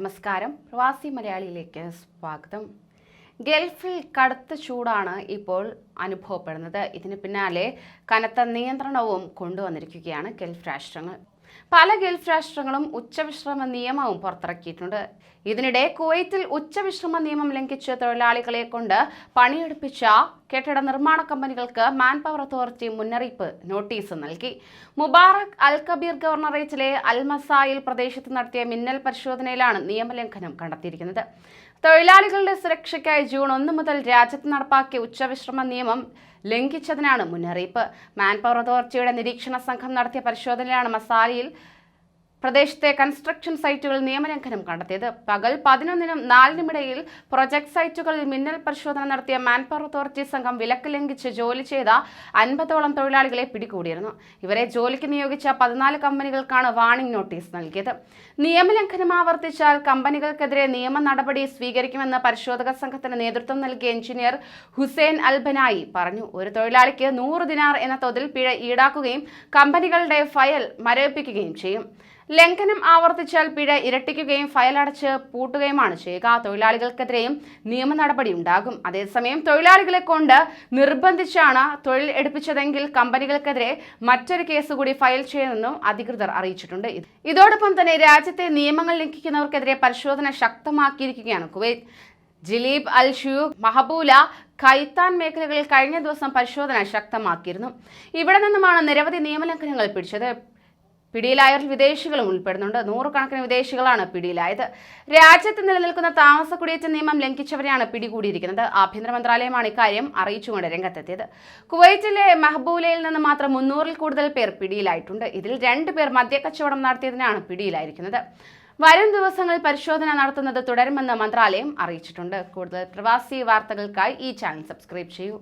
നമസ്കാരം. പ്രവാസി മലയാളിയിലേക്ക് സ്വാഗതം. ഗൾഫിൽ കടുത്ത ചൂടാണ് ഇപ്പോൾ അനുഭവപ്പെടുന്നത്. ഇതിന് പിന്നാലെ കനത്ത നിയന്ത്രണവും കൊണ്ടുവന്നിരിക്കുകയാണ് ഗൾഫ് രാഷ്ട്രങ്ങൾ. പല ഗൾഫ് രാഷ്ട്രങ്ങളും ഉച്ചവിശ്രമ നിയമവും പുറത്തിറക്കിയിട്ടുണ്ട്. ഇതിനിടെ കുവൈത്തിൽ ഉച്ചവിശ്രമ നിയമം ലംഘിച്ച് തൊഴിലാളികളെ കൊണ്ട് പണിയെടുപ്പിച്ച കെട്ടിട നിർമ്മാണ കമ്പനികൾക്ക് മാൻ പവർ അതോറിറ്റി മുന്നറിയിപ്പ് നോട്ടീസ് നൽകി. മുബാറക് അൽ കബീർ ഗവർണറേറ്റിലെ അൽമസായിൽ പ്രദേശത്ത് നടത്തിയ മിന്നൽ പരിശോധനയിലാണ് നിയമലംഘനം കണ്ടെത്തിയിരിക്കുന്നത്. തൊഴിലാളികളുടെ സുരക്ഷയ്ക്കായി ജൂൺ ഒന്ന് മുതൽ രാജ്യത്ത് നടപ്പാക്കിയ ഉച്ചവിശ്രമ നിയമം ലംഘിച്ചതിനാണ് മുന്നറിയിപ്പ്. മാൻപവർ അതോറിറ്റിയുടെ നിരീക്ഷണ സംഘം നടത്തിയ പരിശോധനയിലാണ് മസാലയിൽ പ്രദേശത്തെ കൺസ്ട്രക്ഷൻ സൈറ്റുകൾ നിയമലംഘനം കണ്ടെത്തിയത്. പകൽ പതിനൊന്നിനും നാലിനുമിടയിൽ പ്രൊജക്ട് സൈറ്റുകളിൽ മിന്നൽ പരിശോധന നടത്തിയ മാൻപവർ അതോറിറ്റി സംഘം വിലക്ക് ലംഘിച്ച് ജോലി ചെയ്ത അൻപതോളം തൊഴിലാളികളെ പിടികൂടിയിരുന്നു. ഇവരെ ജോലിക്ക് നിയോഗിച്ച പതിനാല് കമ്പനികൾക്കാണ് വാണിംഗ് നോട്ടീസ് നൽകിയത്. നിയമലംഘനം ആവർത്തിച്ചാൽ കമ്പനികൾക്കെതിരെ നിയമ നടപടി സ്വീകരിക്കുമെന്ന് പരിശോധക സംഘത്തിന് നേതൃത്വം നൽകിയ എഞ്ചിനീയർ ഹുസൈൻ അൽബനായി പറഞ്ഞു. ഒരു തൊഴിലാളിക്ക് നൂറ് ദിനാർ എന്ന തോതിൽ പിഴ ഈടാക്കുകയും കമ്പനികളുടെ ഫയൽ മരവിപ്പിക്കുകയും ചെയ്യും. ലംഘനം ആവർത്തിച്ചാൽ പിഴ ഇരട്ടിക്കുകയും ഫയലടച്ച് പൂട്ടുകയുമാണ് ചെയ്യുക. തൊഴിലാളികൾക്കെതിരെയും നിയമ നടപടി ഉണ്ടാകും. അതേസമയം തൊഴിലാളികളെ കൊണ്ട് നിർബന്ധിച്ചാണ് തൊഴിൽ എടുപ്പിച്ചതെങ്കിൽ കമ്പനികൾക്കെതിരെ മറ്റൊരു കേസ് കൂടി ഫയൽ ചെയ്യുമെന്നും അധികൃതർ അറിയിച്ചിട്ടുണ്ട്. ഇതോടൊപ്പം തന്നെ രാജ്യത്തെ നിയമങ്ങൾ ലംഘിക്കുന്നവർക്കെതിരെ പരിശോധന ശക്തമാക്കിയിരിക്കുകയാണ് കുവൈറ്റ്. ജിലീബ് അൽ ഷൂഖ് മഹബൂല കൈത്താൻ മേഖലകളിൽ കഴിഞ്ഞ ദിവസം പരിശോധന ശക്തമാക്കിയിരുന്നു. ഇവിടെ നിന്നുമാണ് നിരവധി നിയമലംഘനങ്ങൾ പിടിച്ചത്. പിടിയിലായവരിൽ വിദേശികളും ഉൾപ്പെടുന്നുണ്ട്. നൂറുകണക്കിന് വിദേശികളാണ് പിടിയിലായത്. രാജ്യത്ത് നിലനിൽക്കുന്ന താമസ കുടിയേറ്റ നിയമം ലംഘിച്ചവരെയാണ് പിടികൂടിയിരിക്കുന്നത്. ആഭ്യന്തര മന്ത്രാലയമാണ് ഇക്കാര്യം അറിയിച്ചുകൊണ്ട് രംഗത്തെത്തിയത്. കുവൈറ്റിലെ മഹബൂലയിൽ നിന്ന് മാത്രം മുന്നൂറിൽ കൂടുതൽ പേർ പിടിയിലായിട്ടുണ്ട്. ഇതിൽ രണ്ട് പേർ മദ്യക്കച്ചവടം നടത്തിയതിനാണ് പിടിയിലായിരിക്കുന്നത്. വരും ദിവസങ്ങളിൽ പരിശോധന നടത്തുന്നത് തുടരുമെന്ന് മന്ത്രാലയം അറിയിച്ചിട്ടുണ്ട്. കൂടുതൽ പ്രവാസി വാർത്തകൾക്കായി ഈ ചാനൽ സബ്സ്ക്രൈബ് ചെയ്യൂ.